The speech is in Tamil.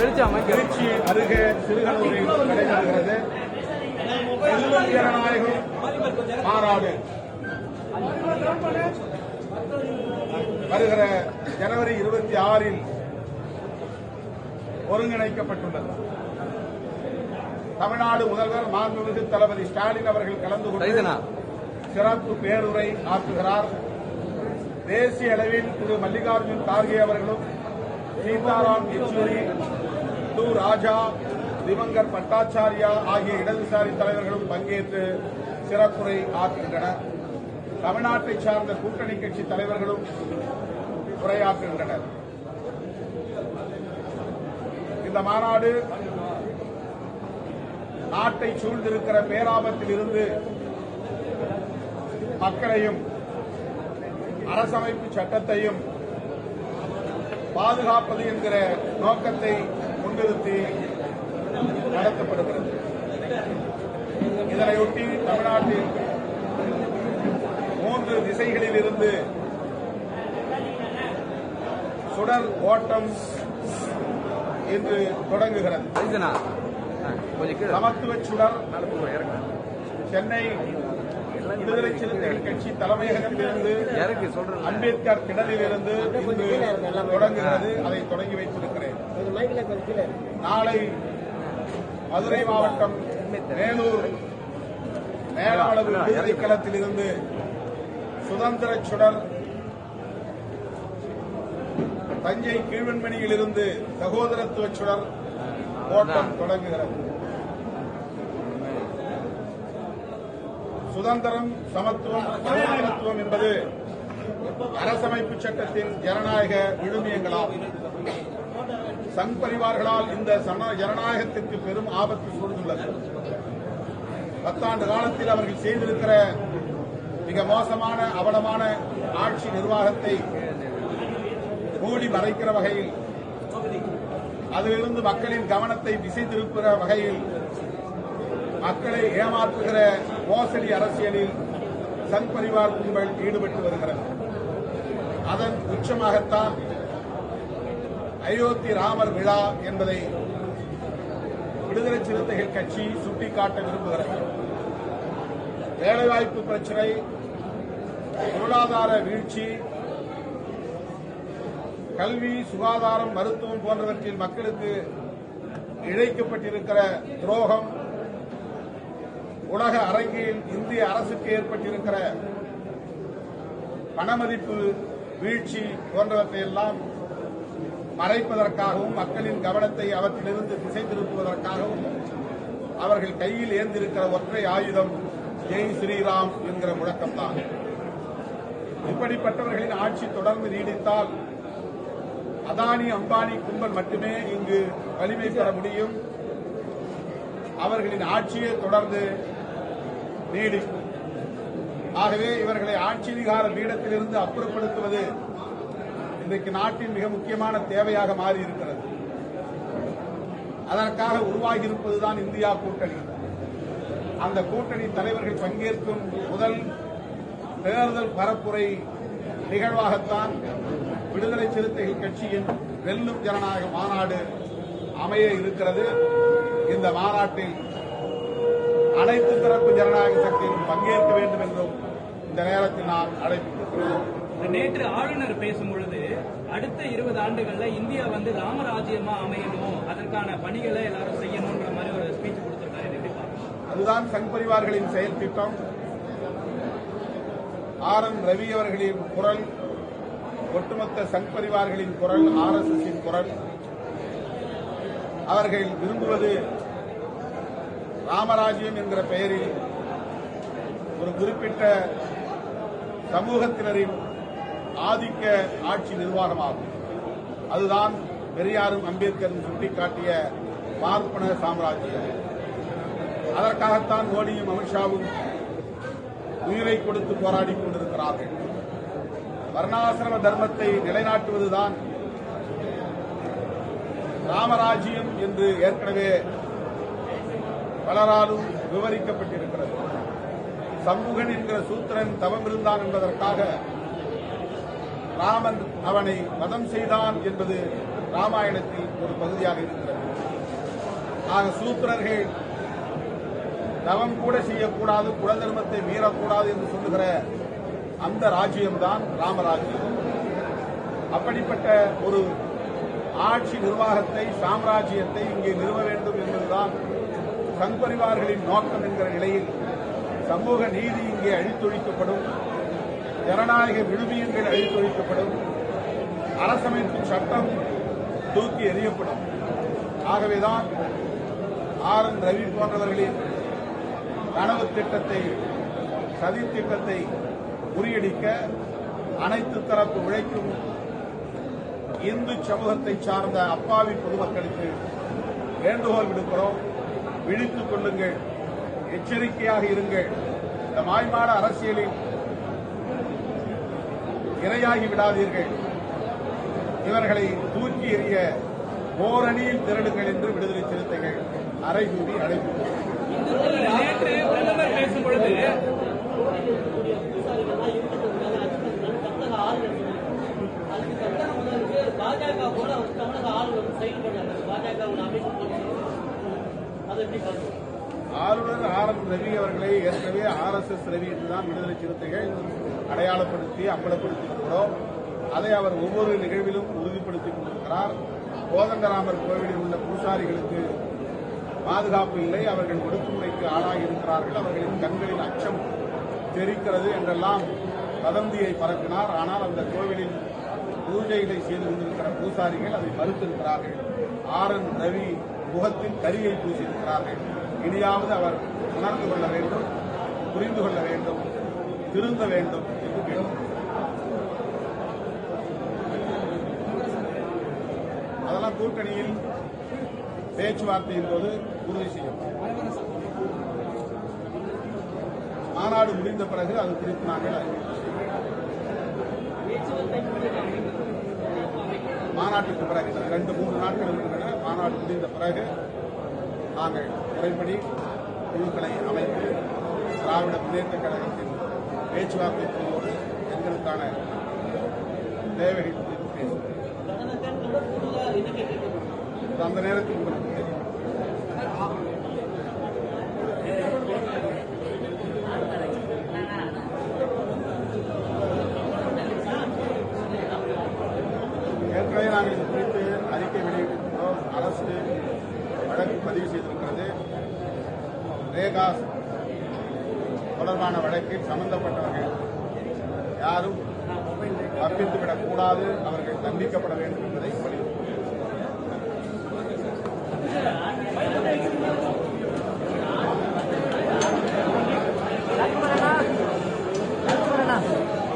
வெளிச்சம் திருச்சி அருகே சிறுகனூரில் நடைபெறுகிறது. வெல்லும் ஜனநாயகம் மாநாடு வருகிற ஜனவரி இருபத்தி ஆறில் ஒருங்கிணைக்கப்பட்டுள்ளது. தமிழ்நாடு முதல்வர் மாண்புமிகு தளபதி ஸ்டாலின் அவர்கள் கலந்து கொண்டு சிறப்பு பேருரை ஆற்றுகிறார் தேசிய அளவில் திரு மல்லிகார்ஜுன் கார்கே அவர்களும் சீதாராம் யெச்சூரி டு ராஜா திவங்கர் பட்டாச்சாரியா ஆகிய இடதுசாரி தலைவர்களும் பங்கேற்று சிறப்புரை ஆற்றுகின்றனர் தமிழ்நாட்டை சார்ந்த கூட்டணி கட்சி தலைவர்களும் உரையாற்றுகின்றனர். இந்த மாநாடு நாட்டை சூழ்ந்திருக்கிற பேராபத்தில் இருந்து மக்களையும் அரசமைப்பு சட்டத்தையும் பாதுகாப்பது என்கிற நோக்கத்தை முன்னிறுத்தி நடத்தப்படுகிறது. இதனையொட்டி தமிழ்நாட்டில் மூன்று திசைகளில் இருந்து சுடர் ஓட்டம் இன்று தொடங்குகிறது. சமத்துவ சுடர் சென்னை விடுதலை சிறுத்தைகள் கட்சி தலைமையகத்திலிருந்து அம்பேத்கர் திடலில் இருந்து தொடங்குகிறது. அதை தொடங்கி வைத்திருக்கிறேன். நாளை மதுரை மாவட்டம் மேலூர் மேலமளவு விடுதலை களத்தில் இருந்து சுதந்திர சுடர் தஞ்சை கீழ்வன்மணியில் இருந்து சகோதரத்துவ சுடர் ஓட்டம் தொடங்குகிறது. சுதந்திரம் சமத்துவம் சகோதரத்துவம் என்பது அரசமைப்பு சட்டத்தின் ஜனநாயக விழுமியங்களாகும். சங் பரிவார்களால் இந்த சன- ஜனநாயகத்திற்கு பெரும் ஆபத்து சூழ்ந்துள்ளது. பத்தாண்டு காலத்தில் அவர்கள் செய்திருக்கிற மிக மோசமான அவலமான ஆட்சி நிர்வாகத்தை மூடி மறைக்கிற வகையில் அதிலிருந்து மக்களின் கவனத்தை திசை திருப்புகிற வகையில் மக்களை ஏமாற்றுகிற மோசடி அரசியலில் சங் பரிவார் கும்பல் ஈடுபட்டு வருகிறது. அதன் உச்சமாகத்தான் அயோத்தி ராமர் விழா என்பதை விடுதலை சிறுத்தைகள் கட்சி சுட்டிக்காட்ட விரும்புகிறது. வேலைவாய்ப்பு பிரச்சினை பொருளாதார வீழ்ச்சி கல்வி சுகாதாரம் மருத்துவம் போன்றவற்றில் மக்களுக்கு இழைக்கப்பட்டிருக்கிற துரோகம் உலக அரங்கில் இந்திய அரசுக்கு ஏற்பட்டிருக்கிற பணமதிப்பு வீழ்ச்சி போன்றவற்றையெல்லாம் மறைப்பதற்காகவும் மக்களின் கவனத்தை அவற்றிலிருந்து திசை திருப்புவதற்காகவும் அவர்கள் கையில் ஏந்திருக்கிற ஒற்றை ஆயுதம் ஜெய் ஸ்ரீராம் என்கிற முழக்கம்தான். இப்படிப்பட்டவர்களின் ஆட்சி தொடர்ந்து நீடித்தால் அதானி அம்பானி கும்பல் மட்டுமே இங்கு வலிமை பெற முடியும். அவர்களின் ஆட்சியை தொடர்ந்து நீடிக்கும். ஆகவே இவர்களை ஆட்சி அதிகார பீடத்திலிருந்து அப்புறப்படுத்துவது இன்றைக்கு நாட்டின் மிக முக்கியமான தேவையாக மாறி இருக்கிறது அதற்காக உருவாகியிருப்பதுதான் இந்தியா கூட்டணி. அந்த கூட்டணி தலைவர்கள் பங்கேற்கும் முதல் தேர்தல் பரப்புரை நிகழ்வாகத்தான் விடுதலை சிறுத்தைகள் கட்சியின் வெல்லும் ஜனநாயக மாநாடு அமைய இருக்கிறது. இந்த மாநாட்டில் அனைத்து தரப்பு ஜனநாயக சக்தியும் பங்கேற்க வேண்டும் என்றும் இந்த நேரத்தில் நான் அழைப்பு நேற்று ஆளுநர் பேசும்பொழுது அடுத்த இருபது ஆண்டுகள்ல இந்தியா வந்து ராமராஜ்யமா அமையணும்? அதற்கான பணிகளை எல்லாரும் செய்யணும்ன்ற மாதிரி ஒரு ஸ்பீச் கொடுத்திருக்காரு அதுதான் சங் பரிவார்களின் செயல் திட்டம். ஆர் என் ரவி அவர்களின் குரல் ஒட்டுமொத்த சங் பரிவார்களின் குரல் ஆர் எஸ் எஸ் குரல். அவர்கள் விரும்புவது ராமராஜ்யம் என்கிற பெயரில் ஒரு குறிப்பிட்ட சமூகத்தினரின் ஆதிக்க ஆட்சி நிர்வாகமாகும். அதுதான் பெரியாரும் அம்பேத்கரும் சுட்டிக்காட்டிய பார்ப்பன சாம்ராஜ்யம். அதற்காகத்தான் மோடியும் அமித்ஷாவும் உயிரை கொடுத்து போராடிக் கொண்டிருக்கிறார்கள். வர்ணாசிரம தர்மத்தை நிலைநாட்டுவதுதான் ராமராஜ்யம் என்று ஏற்கனவே பலராலும் விவரிக்கப்பட்டிருக்கிறது. சமூகன் என்கிற சூத்திரன் தவம் இருந்தான் என்பதற்காக ராமன் அவனை வதம் செய்தான் என்பது ராமாயணத்தில் ஒரு பகுதியாக இருக்கிறது. ஆக சூத்திரர்கள் தவம் கூட செய்யக்கூடாது குல தர்மத்தை மீறக்கூடாது என்று சொல்லுகிற அந்த ராஜ்யம்தான் ராமராஜ்யம். அப்படிப்பட்ட ஒரு ஆட்சி நிர்வாகத்தை சாம்ராஜ்யத்தை இங்கே நிறுவ வேண்டும் என்பதுதான் சங்பரிவார்களின் நோக்கம் என்கிற நிலையில் சமூக நீதி இங்கே அழித்தொழிக்கப்படும். ஜனநாயக விழுமியங்கள் அழித்தொழிக்கப்படும் அரசமைப்பு சட்டம் தூக்கி எறியப்படும். ஆகவேதான் ஆர் என் ரவி போன்றவர்களின் கனவு திட்டத்தை சதி திட்டத்தை முறியடிக்க அனைத்து தரப்பு உழைக்கும் இந்து சமூகத்தை சார்ந்த அப்பாவி பொதுமக்களுக்கு வேண்டுகோள் விடுக்கிறோம். விழித்துக் கொள்ளுங்கள். எச்சரிக்கையாக இருங்கள். இந்த மாய்மாட அரசியலில் இரையாகி விடாதீர்கள். இவர்களை தூக்கி எறிய ஓரணியில் திரளுங்கள் என்று விடுதலை சிறுத்தைகள் அறைகூவி அழைப்பு. நேற்று அதுக்கு பாஜக போல தமிழக ஆளுநர் செயல்படுறாங்க பாஜகவோட அமைப்பு அதை எப்படி பார்க்கணும்? ஆளுநர் ஆர் என் ரவி அவர்களை ஏற்கனவே ஆர் எஸ் எஸ் ரவி என்றுதான் விடுதலை சிறுத்தைகள் அடையாளப்படுத்தி அம்பலப்படுத்தியிருக்கிறோம் அதை அவர் ஒவ்வொரு நிகழ்விலும் உறுதிப்படுத்திக் கொண்டிருக்கிறார். கோதண்டராமர் கோவிலில் உள்ள பூசாரிகளுக்கு பாதுகாப்பு இல்லை. அவர்கள் ஒடுக்குமுறைக்கு ஆளாகி இருக்கிறார்கள். அவர்களின் கண்களில் அச்சம் தெரிக்கிறது என்றெல்லாம் வதந்தியை பரப்பினார். ஆனால் அந்த கோவிலில் பூஜைகளை செய்து கொண்டிருக்கிற பூசாரிகள் அதை மறுத்திருக்கிறார்கள். ஆர் என் ரவி முகத்தில் கரியை பூசியிருக்கிறார்கள். இனியாவது அவர் உணர்ந்து கொள்ள வேண்டும் புரிந்து கொள்ள வேண்டும் திருந்த வேண்டும் என்று கேட்டுக் அதெல்லாம் கூட்டணியில் பேச்சுவார்த்தையின் போது உறுதி செய்யும் மாநாடு முடிந்த பிறகு அது குறித்து நாங்கள் மாநாட்டுக்கு பிறகு ரெண்டு மூன்று நாட்கள் இருக்கின்றன. மாநாடு முடிந்த பிறகு நாங்கள் முறைப்படி குழுக்களை அமைத்து திராவிட முன்னேற்ற கழகத்தின் பேச்சுவார்த்தை குழுவோடு எங்களுக்கான தேவைகள் குறித்து பேசுகிறேன் அந்த நேரத்தில் உங்களுக்கு தெரியும். ஏற்கனவே நாங்கள் இது குறித்து ரேகாஸ் தொடர்பான வழக்கில் சம்பந்தப்பட்டவர்கள் யாரும் தப்பித்துவிடக் கூடாது அவர்கள் தண்டிக்கப்பட வேண்டும் என்பதை